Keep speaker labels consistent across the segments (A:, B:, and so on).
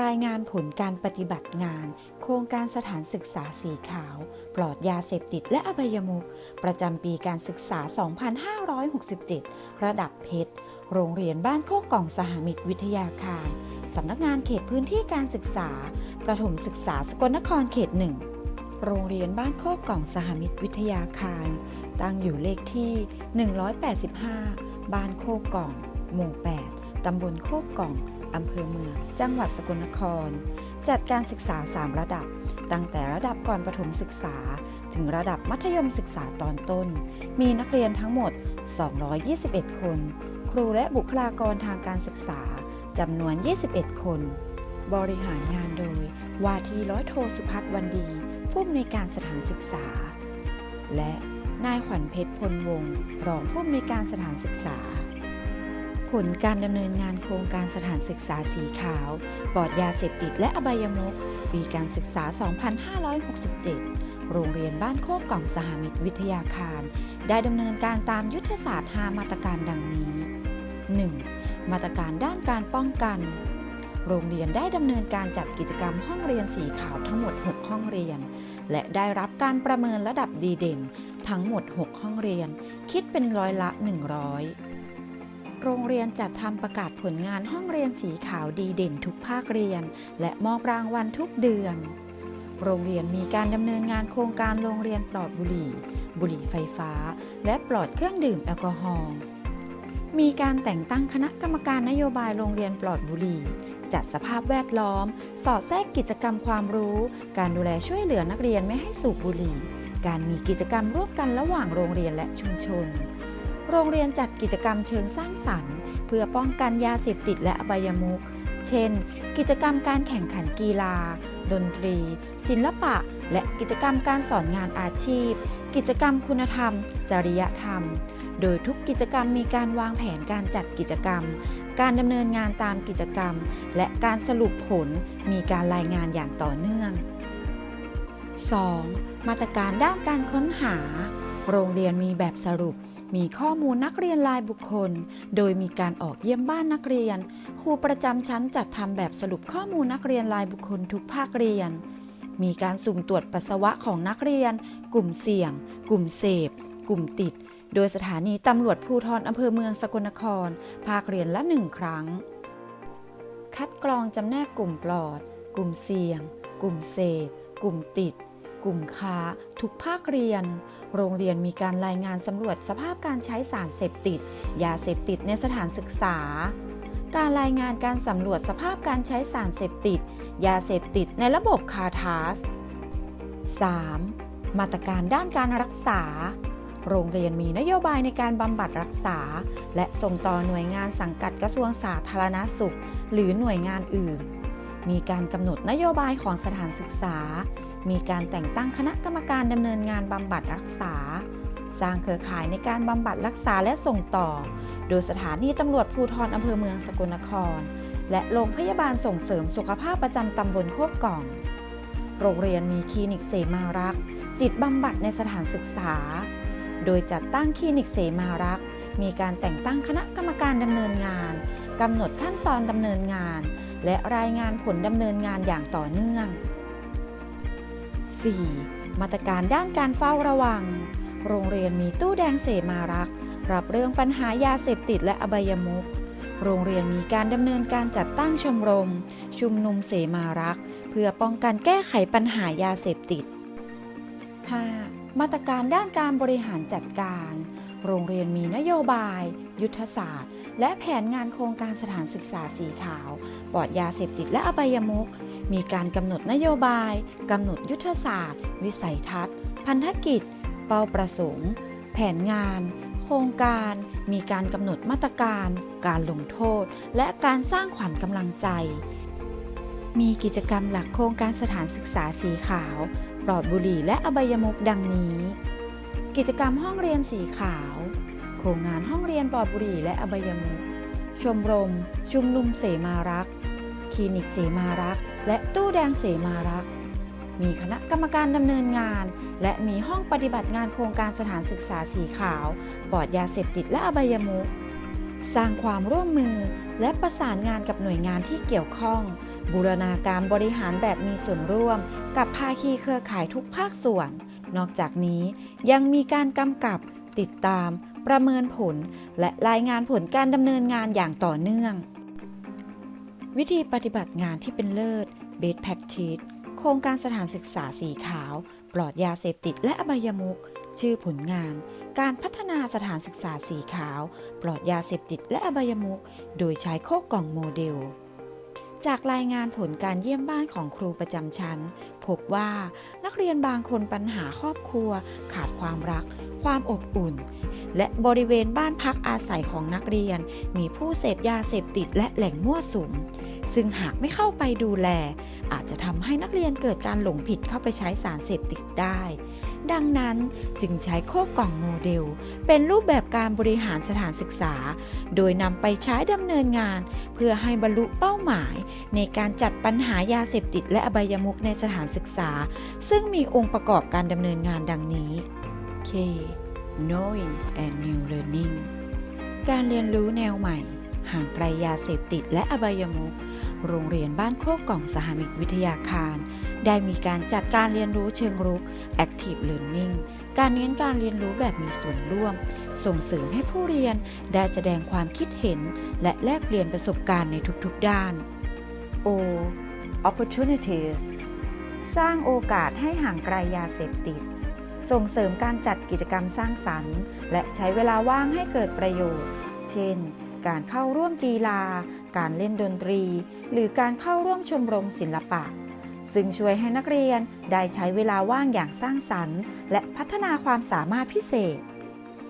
A: รายงานผลการปฏิบัติงาน โครงการสถานศึกษาสีขาว ปลอดยาเสพติดและอบายมุขประจำปีการศึกษา 2567 ระดับเพชร โรงเรียนบ้านโคกกล่องสหมิตรวิทยาคาร สำนักงานเขตพื้นที่การศึกษา ประถมศึกษาสกลนครเขตหนึ่ง โรงเรียนบ้านโคกกล่องสหมิตรวิทยาคาร ตั้งอยู่เลขที่ 185 บ้านโคกกล่อง หมู่ 8 ตำบลโคกกล่อง อำเภอเมือง จังหวัดสกลนคร จัดการศึกษา 3 ระดับ ตั้งแต่ระดับก่อนประถมศึกษา ถึงระดับมัธยมศึกษาตอนต้น มีนักเรียนทั้งหมด 221 คน ครูและบุคลากรทางการศึกษาจำนวน 21 คน บริหารงานโดย ว่าที่ร้อยโทสุพัฒน์วันดี ผู้อำนวยการสถานศึกษา และนายขวัญเพชรพลวงรองผู้อำนวยการสถานศึกษา ผลการดำเนินงานโครงการสถานศึกษาสีขาวปลอดยาเสพติดและอบายมุขปีการศึกษา 2567 โรงเรียนบ้านโคกกล่องสหมิตรวิทยาคาร ได้ดำเนินการตามยุทธศาสตร์ 5 มาตรการดังนี้ 1. มาตรการด้านการป้องกัน โรงเรียนได้ดำเนินการจัดกิจกรรมห้องเรียนสีขาวทั้งหมด 6 ห้องเรียน และได้รับการประเมินระดับดีเด่น ทั้งหมด 6 ห้องเรียน คิดเป็นร้อยละ 100 โรงเรียนจัดทำประกาศผลงานห้องเรียนสีขาวดีเด่นทุกภาคเรียน และมอบรางวัลทุกเดือน โรงเรียนมีการดำเนินงานโครงการโรงเรียนปลอดบุหรี่ บุหรี่ไฟฟ้า และปลอดเครื่องดื่มแอลกอฮอล์ มีการแต่งตั้งคณะกรรมการนโยบายโรงเรียนปลอดบุหรี่จัดสภาพแวดล้อม สอดแทรกกิจกรรมความรู้ การดูแลช่วยเหลือนักเรียนไม่ให้สูบบุหรี่ การมีกิจกรรมร่วมกันระหว่างโรงเรียนและชุมชน โรงเรียนจัดกิจกรรมเชิงสร้างสรรค์ เพื่อป้องกันยาเสพติดและอบายมุข เช่น กิจกรรมการแข่งขันกีฬา ดนตรี ศิลปะ และกิจกรรมการสอนงานอาชีพ กิจกรรมคุณธรรม จริยธรรม โดยทุกกิจกรรมมีการวางแผนการจัดกิจกรรม การดำเนินงานตามกิจกรรม และการสรุปผลมีการรายงานอย่างต่อเนื่อง 2. มาตรการด้านการค้นหา โรงเรียนมีแบบสรุป มีข้อมูลนักเรียนรายบุคคล โดยมีการออกเยี่ยมบ้านนักเรียน ครูประจำชั้นจัดทำแบบสรุปข้อมูลนักเรียนรายบุคคลทุกภาคเรียน มีการสุ่มตรวจปัสสาวะของนักเรียน กลุ่มเสี่ยง กลุ่มเสพ กลุ่มติด โดยสถานีตำรวจภูธรอำเภอเมืองสกลนคร ภาคเรียนละหนึ่งครั้ง คัดกรองจำแนกกลุ่มปลอด กลุ่มเสี่ยง กลุ่มเสพ กลุ่มติด กลุ่มค้า ทุกภาคเรียน โรงเรียนมีการรายงานสำรวจสภาพการใช้สารเสพติด ยาเสพติดในสถานศึกษา การรายงานการสำรวจสภาพการใช้สารเสพติด ยาเสพติดในระบบคาทาส 3. มาตรการด้านการรักษา โรงเรียนมีนโยบายในการบำบัดรักษา และส่งต่อหน่วยงานสังกัดกระทรวงสาธารณสุข หรือหน่วยงานอื่น มีการกำหนดนโยบายของสถานศึกษา มีการแต่งตั้งคณะกรรมการดำเนินงานบำบัดรักษา สร้างเครือข่ายในการบำบัดรักษาและส่งต่อ โดยสถานีตำรวจภูธรอำเภอเมืองสกลนคร และโรงพยาบาลส่งเสริมสุขภาพประจำตำบลโคกกล่อง โรงเรียนมีคลินิกเสมารัก จิตบำบัดในสถานศึกษา โดยจัดตั้งคลินิกเสมารัก มีการแต่งตั้งคณะกรรมการดำเนินงานกำหนดขั้นตอนดำเนินงาน และรายงานผลดำเนินงานอย่างต่อเนื่อง 4. มาตรการด้านการเฝ้าระวัง โรงเรียนมีตู้แดงเสมารักษ์รับเรื่องปัญหายาเสพติดและอบายมุขโรงเรียนมีการดำเนินการจัดตั้งชมรม ชุมนุมเสมารักษ์เพื่อป้องกันแก้ไขปัญหายาเสพติด 5. มาตรการด้านการบริหารจัดการ โรงเรียนมีนโยบาย ยุทธศาสตร์ และแผนงานโครงการสถานศึกษาสีขาว ปลอดยาเสพติดและอบายมุข มีการกำหนดนโยบายกำหนดยุทธศาสตร์ วิสัยทัศน์ พันธกิจ เป้าประสงค์ แผนงาน โครงการ มีการกำหนดมาตรการ การลงโทษ และการสร้างขวัญกำลังใจ มีกิจกรรมหลักโครงการสถานศึกษาสีขาว ปลอดบุหรี่และอบายมุขดังนี้ กิจกรรมห้องเรียนสีขาว โครงงานห้องเรียนปลอดบุหรี่และอบายมุขชมรม ชุมนุมเสมารักษ์คลินิกเสมารักษ์ และตู้แดงเสมารักษ์มีคณะกรรมการดำเนินงาน และมีห้องปฏิบัติงานโครงการสถานศึกษาสีขาว ปลอดยาเสพติดและอบายมุขสร้างความร่วมมือและประสานงานกับหน่วยงานที่เกี่ยวข้อง บูรณาการบริหารแบบมีส่วนร่วม กับภาคีเครือข่ายทุกภาคส่วน นอกจากนี้ยังมีการกำกับ ติดตาม ประเมินผล และรายงานผลการดำเนินงานอย่างต่อเนื่อง วิธีปฏิบัติงานที่เป็นเลิศ Best Practice โครงการสถานศึกษาสีขาว ปลอดยาเสพติดและอบายมุขชื่อผลงาน การพัฒนาสถานศึกษาสีขาว ปลอดยาเสพติดและอบายมุขโดยใช้โคกกล่องโมเดล จากรายงานผลการเยี่ยมบ้านของครูประจำชั้น พบว่านักเรียนบางคนปัญหาครอบครัว ขาดความรัก ความอบอุ่น และบริเวณบ้านพักอาศัยของนักเรียน มีผู้เสพยาเสพติดและแหล่งมั่วสุม ซึ่งหากไม่เข้าไปดูแล อาจจะทำให้นักเรียนเกิดการหลงผิดเข้าไปใช้สารเสพติดได้ ดังนั้นจึงใช้โคกกล่องโมเดล เป็นรูปแบบการบริหารสถานศึกษา โดยนำไปใช้ดำเนินงาน เพื่อให้บรรลุเป้าหมาย ในการจัดปัญหายาเสพติดและอบายมุขในสถานศึกษา ซึ่งมีองค์ประกอบการดำเนินงานดังนี้ K knowing and new learning การเรียนรู้แนวใหม่ ห่างไกลยาเสพติดและอบายมุขโรงเรียนบ้านโคกกล่องสหมิตรวิทยาคาร ได้มีการจัดการเรียนรู้เชิงรุก Active Learning การเน้นการเรียนรู้แบบมีส่วนร่วม ส่งเสริมให้ผู้เรียนได้แสดงความคิดเห็น และแลกเปลี่ยนประสบการณ์ในทุกๆด้าน O opportunities สร้างโอกาสให้ห่างไกลยาเสพติด ส่งเสริมการจัดกิจกรรมสร้างสรรค์ และใช้เวลาว่างให้เกิดประโยชน์ เช่น การเข้าร่วมกีฬา การเล่นดนตรี หรือการเข้าร่วมชมรมศิลปะ ซึ่งช่วยให้นักเรียนได้ใช้เวลาว่างอย่างสร้างสรรค์ และพัฒนาความสามารถพิเศษ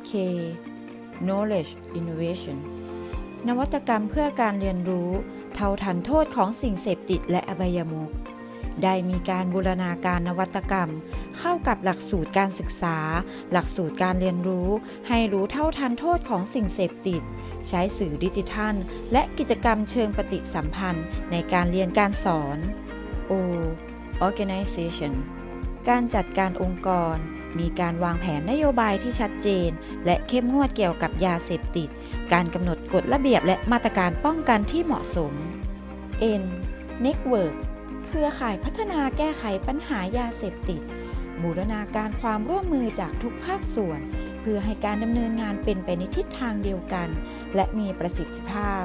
A: K knowledge innovation นวัตกรรมเพื่อการเรียนรู้ เท่าทันโทษของสิ่งเสพติดและอบายมุข ได้มีการบูรณาการนวัตกรรม เข้ากับหลักสูตรการศึกษา หลักสูตรการเรียนรู้ ให้รู้เท่าทันโทษของสิ่งเสพติด ใช้สื่อดิจิทัล และกิจกรรมเชิงปฏิสัมพันธ์ในการเรียนการสอน O organization การจัดการองค์กร มีการวางแผนนโยบายที่ชัดเจน และเข้มงวดเกี่ยวกับยาเสพติด การกำหนดกฎระเบียบและมาตรการป้องกันที่เหมาะสม N network เครือข่ายพัฒนาแก้ไขปัญหายาเสพติด บูรณาการความร่วมมือจากทุกภาคส่วน เพื่อให้การดำเนินงานเป็นไปในทิศทางเดียวกัน และมีประสิทธิภาพ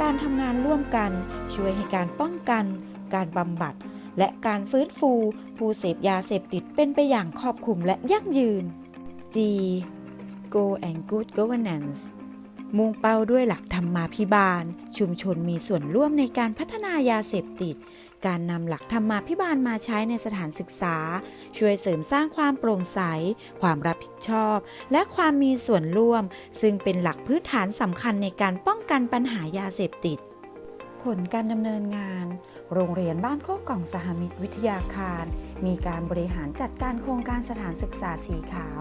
A: การทำงานร่วมกัน ช่วยให้การป้องกัน การบำบัด และการฟื้นฟู ผู้เสพยาเสพติดเป็นไปอย่างครอบคลุมและยั่งยืน G Go and Good Governance มุ่งเป้าด้วยหลักธรรมมาภิบาล ชุมชนมีส่วนร่วมในการพัฒนายาเสพติด การนำหลักธรรมาภิบาลมาใช้ในสถานศึกษา ช่วยเสริมสร้างความโปร่งใส ความรับผิดชอบ และความมีส่วนร่วม ซึ่งเป็นหลักพื้นฐานสำคัญในการป้องกันปัญหายาเสพติด ผลการดำเนินงาน โรงเรียนบ้านโคกกล่องสหมิตรวิทยาคาร มีการบริหารจัดการโครงการสถานศึกษาสีขาว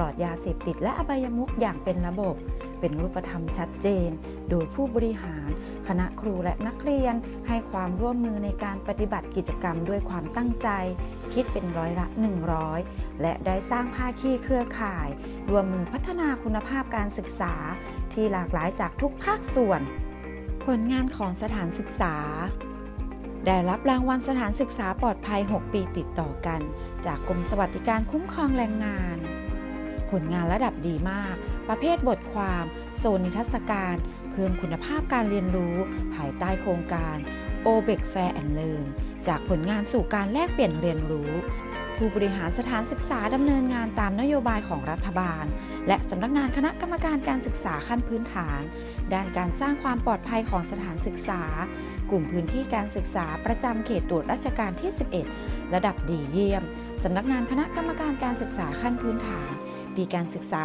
A: ลอดยาเสพติดและอบายมุขอย่างเป็นระบบ เป็นรูปธรรมชัดเจน โดยผู้บริหาร คณะครูและนักเรียน ให้ความร่วมมือในการปฏิบัติกิจกรรมด้วยความตั้งใจ คิดเป็นร้อยละ 100 และได้สร้างภาคีเครือข่าย รวมมือพัฒนาคุณภาพการศึกษา ที่หลากหลายจากทุกภาคส่วน ผลงานของสถานศึกษาได้รับรางวัลสถานศึกษาปลอดภัย 6 ปีติดต่อกัน จากกรมสวัสดิการคุ้มครองแรงงาน ผลงานระดับดีมาก ประเภทบทความ โซนนิทรรศการ เพิ่มคุณภาพการเรียนรู้ ภายใต้โครงการ o b e c Fair and Learn จากผลงานสู่การแลกเปลี่ยนเรียนรู้ ผู้บริหารสถานศึกษาดำเนินงานตามนโยบายของรัฐบาล และสำนักงานคณะกรรมการการศึกษาขั้นพื้นฐาน ด้านการสร้างความปลอดภัยของสถานศึกษา กลุ่มพื้นที่การศึกษาประจำเขตตรวจราชการที่ 11 ระดับดีเยี่ยมสำนักงานคณะกรรมการการศึกษาขั้นพื้นฐาน ปีการศึกษา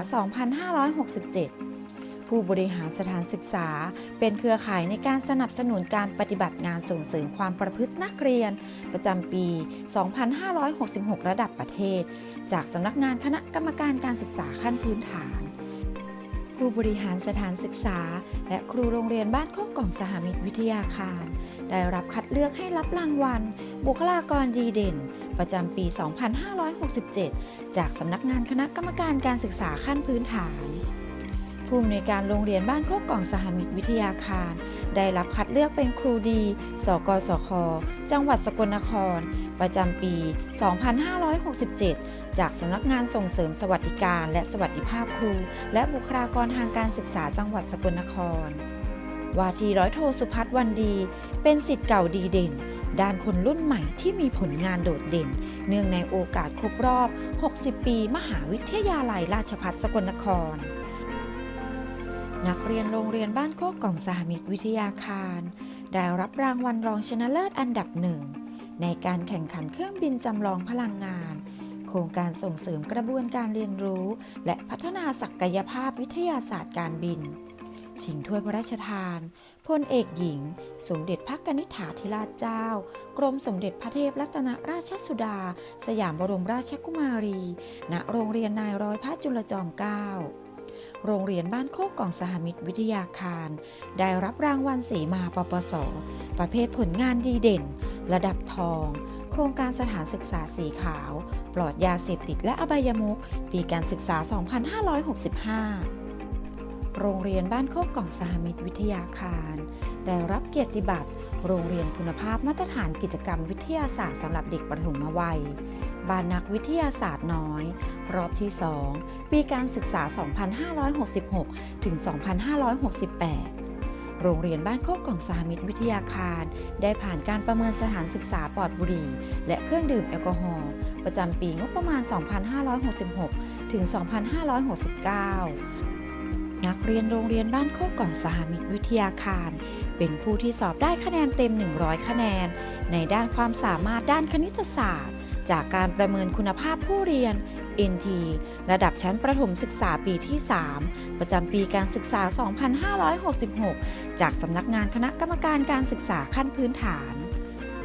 A: 2567 ผู้บริหารสถานศึกษา เป็นเครือข่ายในการสนับสนุนการปฏิบัติงานส่งเสริมความประพฤตินักเรียน ประจำปี 2566 ระดับประเทศ จากสำนักงานคณะกรรมการการศึกษาขั้นพื้นฐานผู้บริหารสถานศึกษา และครูโรงเรียนบ้านโคกกล่องสหมิตรวิทยาคาร ได้รับคัดเลือกให้รับรางวัล บุคลากรดีเด่น ประจำปี 2567 จากสำนักงานคณะกรรมการการศึกษาขั้นพื้นฐาน ผู้อำนวยการโรงเรียนบ้านโคกกล่องสหมิตรวิทยาคาร ได้รับคัดเลือกเป็นครูดี สกสค จังหวัดสกลนคร ประจำปี 2567 จากสำนักงานส่งเสริมสวัสดิการ และสวัสดิภาพครู และบุคลากรทางการศึกษาจังหวัดสกลนครว่าที่ร้อยโทสุพัฒน์วันดี เป็นสิทธิ์เก่าดีเด่น ด้านคนรุ่นใหม่ที่มีผลงานโดดเด่น เนื่องในโอกาสครบรอบ 60 ปี มหาวิทยาลัยราชภัฏสกลนคร นักเรียนโรงเรียนบ้านโคกกล่องสหมิตรวิทยาคาร ได้รับรางวัลรองชนะเลิศอันดับหนึ่ง ในการแข่งขันเครื่องบินจำลองพลังงาน โครงการส่งเสริมกระบวนการเรียนรู้ และพัฒนาศักยภาพวิทยาศาสตร์การบิน ชิงถ้วยพระราชทานพลเอกหญิง สมเด็จพระกนิษฐาธิราชเจ้า กรมสมเด็จพระเทพรัตนราชสุดา สยามบรมราชกุมารี ณ โรงเรียนนายร้อยพระจุลจอมเกล้าโรงเรียนบ้านโคกกล่องสหมิตรวิทยาคาร ได้รับรางวัลสีมาปปส ประเภทผลงานดีเด่น ระดับทอง โครงการสถานศึกษาสีขาว ปลอดยาเสพติดและอบายมุขปีการศึกษา 2565 โรงเรียนบ้านโคกกล่องสหมิตรวิทยาคาร ได้รับเกียรติบัตร โรงเรียนคุณภาพมาตรฐานกิจกรรมวิทยาศาสตร์สำหรับเด็กประถมวัย บ้านนักวิทยาศาสตร์น้อย รอบที่ 2 ปีการศึกษา 2566 ถึง 2568โรงเรียนบ้านโคกกล่องสหมิตรวิทยาคาร ได้ผ่านการประเมินสถานศึกษาปลอดบุหรี่ และเครื่องดื่มแอลกอฮอล์ประจำปีงบประมาณ 2566 ถึง 2569 นักเรียนโรงเรียนบ้านโคกกล่องสหมิตรวิทยาคาร เป็นผู้ที่สอบได้คะแนนเต็ม 100 คะแนน ในด้านความสามารถด้านคณิตศาสตร์ จากการประเมินคุณภาพผู้เรียน NT ระดับชั้นประถมศึกษาปีที่ 3 ประจำปีการศึกษา 2566 จากสำนักงานคณะกรรมการการศึกษาขั้นพื้นฐาน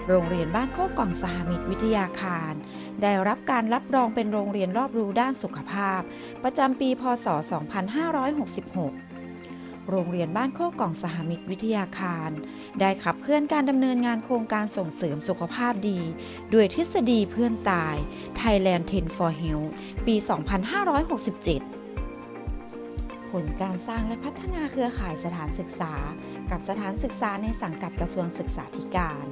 A: โรงเรียนบ้านโคกกล่องสหมิตรวิทยาคาร ได้รับการรับรองเป็นโรงเรียนรอบรู้ด้านสุขภาพ ประจำปี พศ 2566 โรงเรียนบ้านโคกกล่องสหมิตรวิทยาคาร ได้ขับเคลื่อนการดำเนินงานโครงการส่งเสริมสุขภาพดี ด้วยทฤษฎีเพื่อนตาย Thailand 10 for Health ปี 2567ผลการสร้างและพัฒนาเครือข่ายสถานศึกษา กับสถานศึกษาในสังกัดกระทรวงศึกษาธิการ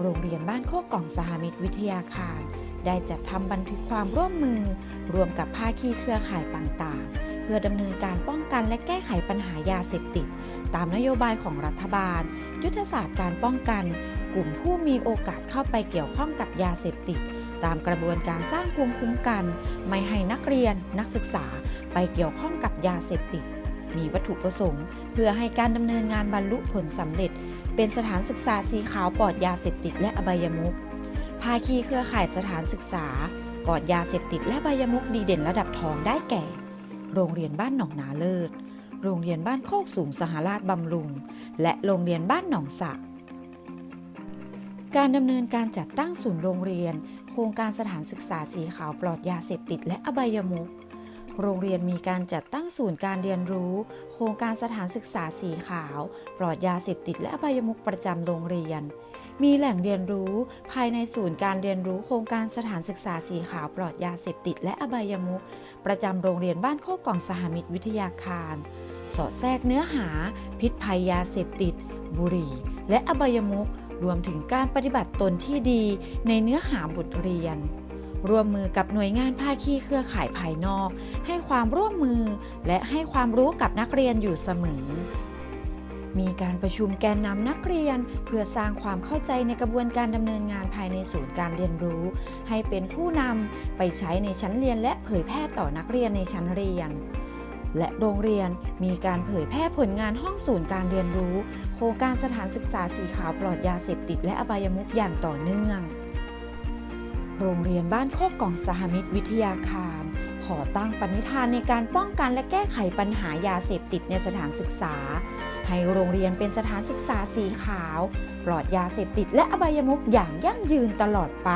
A: โรงเรียนบ้านโคกกล่องสหมิตรวิทยาคาร ได้จัดทำบันทึกความร่วมมือ รวมกับภาคีเครือข่ายต่างๆ เพื่อดำเนินการป้องกันและแก้ไขปัญหายาเสพติด ตามนโยบายของรัฐบาล ยุทธศาสตร์การป้องกัน กลุ่มผู้มีโอกาสเข้าไปเกี่ยวข้องกับยาเสพติด ตามกระบวนการสร้างภูมิคุ้มกัน ไม่ให้นักเรียน นักศึกษาไปเกี่ยวข้องกับยาเสพติด มีวัตถุประสงค์ เพื่อให้การดำเนินงานบรรลุผลสำเร็จ เป็นสถานศึกษาสีขาวปลอดยาเสพติดและอบายมุข ภาคีเครือข่ายสถานศึกษาปลอดยาเสพติดและอบยมุขดีเด่นระดับทองได้แก่ โรงเรียนบ้านหนองนาเลิศ โรงเรียนบ้านโคกสูงสหราชบำรุง และโรงเรียนบ้านหนองสะ การดำเนินการจัดตั้งศูนย์โรงเรียน โครงการสถานศึกษาสีขาวปลอดยาเสพติดและอบายมุขโรงเรียนมีการจัดตั้งศูนย์การเรียนรู้ โครงการสถานศึกษาสีขาว ปลอดยาเสพติดและอบายมุขประจำโรงเรียน มีแหล่งเรียนรู้ภายในศูนย์การเรียนรู้โครงการสถานศึกษาสีขาวปลอดยาเสพติดและอบายมุขประจำโรงเรียนบ้านโคกกล่องสหมิตรวิทยาคาร สอดแทรกเนื้อหา พิษภัยยาเสพติด บุหรี่ และอบายมุขรวมถึงการปฏิบัติตนที่ดีในเนื้อหาบทเรียน ร่วมมือกับหน่วยงานภาคีเครือข่ายภายนอก ให้ความร่วมมือและให้ความรู้กับนักเรียนอยู่เสมอ มีการประชุมแกนนำนักเรียน เพื่อสร้างความเข้าใจในกระบวนการดำเนินงานภายในศูนย์การเรียนรู้ ให้เป็นผู้นำไปใช้ในชั้นเรียนและเผยแพร่ต่อนักเรียนในชั้นเรียน และโรงเรียนมีการเผยแพร่ผลงานห้องศูนย์การเรียนรู้ โครงการสถานศึกษาสีขาวปลอดยาเสพติดและอบายมุขอย่างต่อเนื่อง โรงเรียนบ้านโคกกล่องสหมิตรวิทยาคารขอตั้งปณิธานในการป้องกันและแก้ไขปัญหายาเสพติดในสถานศึกษา ให้โรงเรียนเป็นสถานศึกษาสีขาว ปลอดยาเสพติดและอบายมุกอย่างยั่งยืนตลอดไป